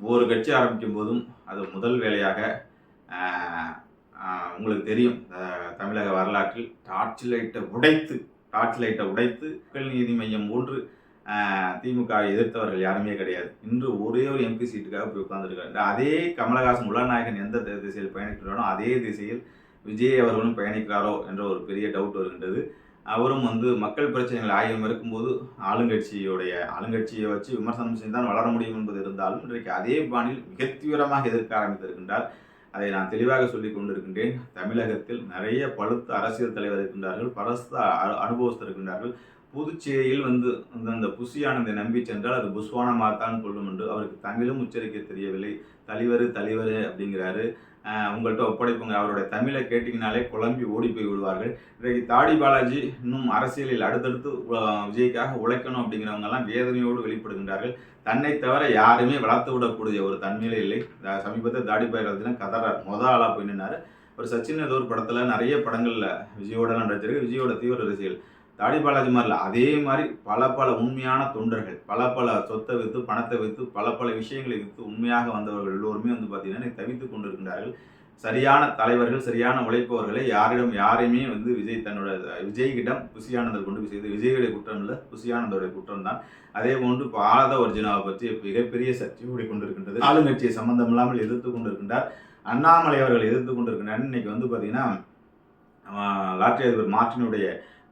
ஒவ்வொரு கட்சி ஆரம்பிக்கும் போதும் அது முதல் வேலையாக உங்களுக்கு தெரியும். தமிழக வரலாற்றில் டார்ச் லைட்டை உடைத்து டார்ச் லைட்டை உடைத்து மக்கள் நீதி மையம் போன்று திமுக எதிர்த்தவர்கள் யாருமே கிடையாது. இன்று ஒரே ஒரு எம்பி சீட்டுக்காக போய் உட்கார்ந்துருக்காரு அதே கமலஹாசன் உலநாயகன் எந்த திசையில் பயணிக்கிறானோ அதே திசையில் விஜய் அவர்களும் பயணிக்கிறாரோ என்ற ஒரு பெரிய டவுட் வருகின்றது. அவரும் வந்து மக்கள் பிரச்சனைகள் ஆயிரம் இருக்கும்போது ஆளுங்கட்சியுடைய ஆளுங்கட்சியை வச்சு விமர்சனம் செய்தான் வளர முடியும் என்பது இருந்தாலும் இன்றைக்கு அதே பாணியில் மிக தீவிரமாக எதிர்க்க ஆரம்பித்திருக்கின்றார். அதை நான் தெளிவாக சொல்லிக் கொண்டிருக்கின்றேன். தமிழகத்தில் நிறைய பழுத்த அரசியல் தலைவர் இருக்கின்றார்கள் பரஸ்த அ- அனுபவஸ்தர் இருக்கின்றார்கள். புதுச்சேரியில் வந்து அந்த- அந்த புசியானதை நம்பி சென்றால் அது புஸ்வானமாகத்தான் கொள்ளும் என்று அவருக்கு தமிழும் உச்சரிக்க தெரியவில்லை. தலைவர் தலைவர் அப்படிங்கிறாரு. உங்கள்கிட்ட ஒப்படைப்புங்க. அவருடைய தமிழை கேட்டிங்கனாலே குழம்பி ஓடி போய் விடுவார்கள். இன்றைக்கு தாடி பாலாஜி இன்னும் அரசியலில் அடுத்தடுத்து விஜய்க்காக உழைக்கணும் அப்படிங்கிறவங்கெல்லாம் வேதனையோடு வெளிப்படுகின்றார்கள். தன்னை தவிர யாருமே வளர்த்து விடக்கூடிய ஒரு தன்மையிலே இல்லை. சமீபத்தில் தாடி பாலாஜினா கதறார் மொத ஆளாக போய் நின்னார். ஒரு சச்சின் ஏதோ ஒரு படத்தில் நிறைய படங்களில் விஜயோட நடிச்சிருக்கு. விஜயோட தீவிர ரசிகர்கள். தாடி பாலாஜி மாதிரில அதே மாதிரி பல பல உண்மையான தொண்டர்கள் பல பல சொத்தை விற்று பணத்தை விற்று பல பல விஷயங்களை விற்று உண்மையாக வந்தவர்கள் எல்லோருமே வந்து பார்த்தீங்கன்னா தவித்து கொண்டிருக்கின்றார்கள். சரியான தலைவர்கள் சரியான உழைப்பவர்களை யாரிடம் யாரையுமே வந்து விஜய் தன்னோட விஜய்கிடம் புசியானந்தர் கொண்டு போய் செய்து விஜயுடைய குற்றம் இல்லை புசியானந்தோடைய குற்றம் தான். அதே போன்று இப்போ ஆலத ஒர்ஜினாவை பற்றி மிகப்பெரிய சர்ச்சை ஓடி கொண்டிருக்கின்றது. ஆளுங்கட்சியை சம்பந்தம் இல்லாமல் எதிர்த்து கொண்டிருக்கின்றார். அண்ணாமலை அவர்கள் எதிர்த்து கொண்டிருக்கின்றார். இன்னைக்கு வந்து பார்த்தீங்கன்னா லாட்டரி அதிபர் மார்டினுடைய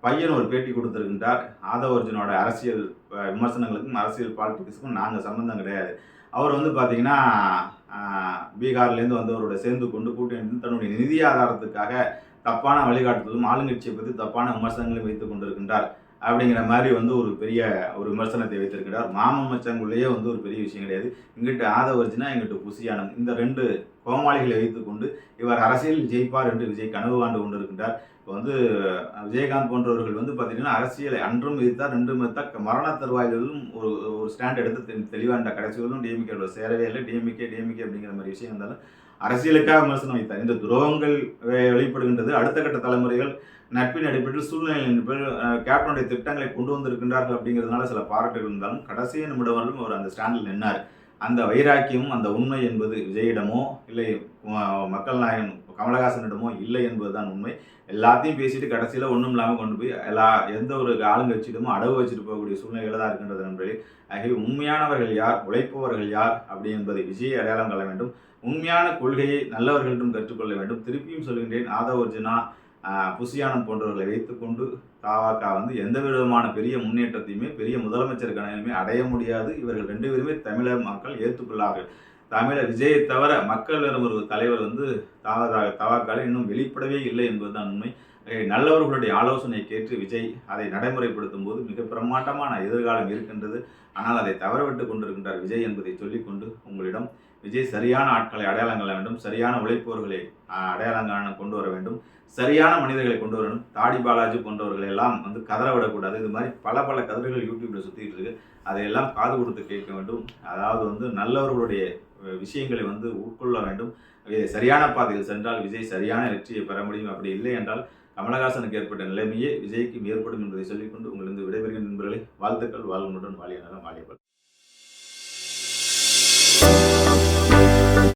பையன் ஒரு பேட்டி கொடுத்திருக்கின்றார். ஆதவர்ஜுனோட அரசியல் விமர்சனங்களுக்கும் அரசியல் பாலிடிக்ஸுக்கும் நாங்கள் சம்மந்தம் கிடையாது. அவர் வந்து பார்த்தீங்கன்னா பீகார்லேருந்து வந்தவரோட சேர்ந்து கொண்டு கூட்டணி தன்னுடைய நிதி ஆதாரத்துக்காக தப்பான வழிகாட்டுதலும் ஆளுங்கட்சியை பற்றி தப்பான விமர்சனங்களையும் வைத்து கொண்டிருக்கின்றார். அப்படிங்கிற மாதிரி வந்து ஒரு பெரிய ஒரு விமர்சனத்தை வைத்திருக்கிறார். மாமன் மச்சங்குள்ளேயே வந்து ஒரு பெரிய விஷயம் கிடையாது. இங்கிட்ட ஆதவர்ஜினா எங்கிட்ட புசியானம் இந்த ரெண்டு கோமாளிகளை வைத்துக்கொண்டு இவர் அரசியலில் ஜெயிப்பார் என்று விஜய் கனவு காண்டு கொண்டிருக்கின்றார். இப்போ வந்து விஜயகாந்த் போன்றவர்கள் வந்து பார்த்தீங்கன்னா அரசியலை அன்றும் எதிர்த்தார் ரெண்டும் எதிர்த்தார். மரண தருவாயிலும் ஒரு ஒரு ஸ்டாண்ட் எடுத்து தெளிவாண்ட கடைசி வரலும் டிஎம்கே சேரவே இல்லை. டிஎம்கே டிஎம்கே அப்படிங்கிற மாதிரி விஷயம் இருந்தாலும் அரசியலுக்காக விமர்சனம் வைத்தார். இந்த துரோகங்கள் வெளிப்படுகின்றது. அடுத்த கட்ட தலைமுறைகள் நட்பின் அடிப்படையில் சூழ்நிலையின் அடிப்படையில் கேப்டனுடைய திட்டங்களை கொண்டு வந்திருக்கின்றார்கள் அப்படிங்கிறதுனால சில பாராட்டுகள் இருந்தாலும் கடைசி நிமிடம் வரலும் அவர் அந்த ஸ்டாண்டில் நின்னார். அந்த வைராக்கியம் அந்த உண்மை என்பது விஜயிடமோ இல்லை மக்கள் நாயகன் கமலஹாசனிடமோ இல்லை என்பதுதான் உண்மை. எல்லாத்தையும் பேசிட்டு கடைசியில் ஒன்றும் இல்லாமல் கொண்டு போய் எல்லா எந்த ஒரு ஆளுங்கட்சியிடமும் அடவு வச்சுட்டு போகக்கூடிய சூழ்நிலைகள் தான் இருக்கின்றது நண்பர்களே. ஆகவே உண்மையானவர்கள் யார் உழைப்பவர்கள் யார் அப்படி என்பதை விஜய் அடையாளம் கொள்ள வேண்டும். உண்மையான கொள்கையை நல்லவர்களிடம் கற்றுக்கொள்ள வேண்டும். திருப்பியும் சொல்கின்றேன் ஆதவர்ஜுனா ஆஹ், போன்றவர்களை வைத்துக்கொண்டு தாவாக்கா வந்து எந்த விதமான பெரிய முன்னேற்றத்தையுமே பெரிய முதலமைச்சர் கனவுமே அடைய முடியாது. இவர்கள் ரெண்டு பேருமே தமிழக மக்கள் ஏற்றுக்கொள்ளார்கள் தமிழ விஜயை தவிர மக்கள் ஒரு தலைவர் வந்து தாவதாக தவாக்கால இன்னும் வெளிப்படவே இல்லை என்பதுதான் உண்மை. நல்லவர்களுடைய ஆலோசனை கேட்டு விஜய் அதை நடைமுறைப்படுத்தும் போது மிக பிரம்மாண்டமான எதிர்காலம் இருக்கின்றது. ஆனால் அதை தவறவிட்டு கொண்டிருக்கின்றார் விஜய் என்பதை சொல்லிக்கொண்டு உங்களிடம் விஜய் சரியான ஆட்களை அடையாளம் காண வேண்டும் சரியான உழைப்பவர்களை ஆஹ், அடையாளம் காண கொண்டு வர வேண்டும் சரியான மனிதர்களை கொண்டு வரணும். தாடி பாலாஜி போன்றவர்களை எல்லாம் வந்து கதற விடக்கூடாது. இது மாதிரி பல பல கதறுகள் யூடியூப்ல சுத்திட்டு இருக்கு. அதையெல்லாம் காது கொடுத்து கேட்க வேண்டும். அதாவது வந்து நல்லவர்களுடைய விஷயங்களை வந்து உட்கொள்ள வேண்டும். விஜய் சரியான பாதையில் சென்றால் விஜய் சரியான வெற்றியை பெற முடியும். அப்படி இல்லை என்றால் கமலஹாசனுக்கு ஏற்பட்ட நிலைமையே விஜய்க்கு ஏற்படும் என்பதை சொல்லிக்கொண்டு உங்களிருந்து விடைபெறுகின்ற நண்பர்களை. வாழ்த்துக்கள். வாழ்வனுடன் வாழிய நலம்